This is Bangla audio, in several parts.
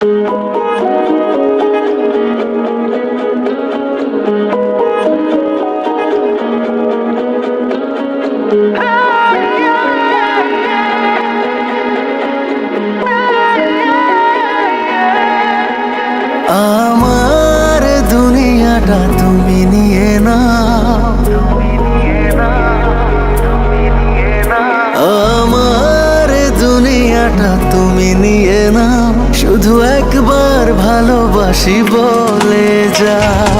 আমার দুনিয়াটা তুমি নিয়ে নাও। আমার দুনিয়াটা তুমি নিয়ে নাও। শুধু একবার ভালোবাসি বলে যাও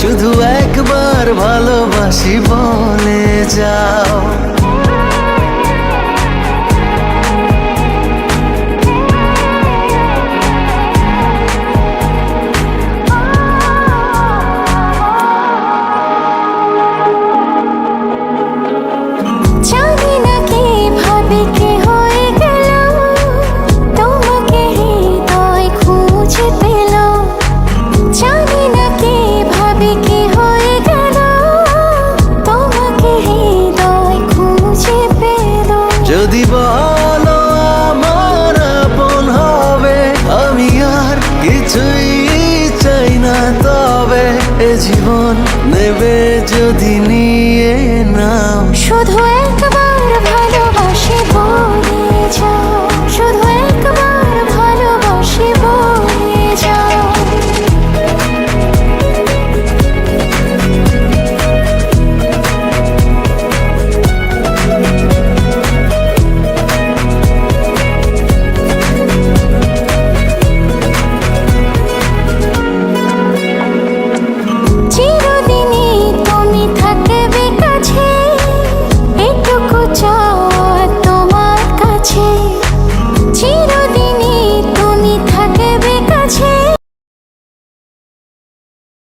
শুধু একবার ভালোবাসি বলে যাও। বলো, আমার আপন হবে। আমি আর কিছুই চাই না তবে এ জীবন নেবে যদি নি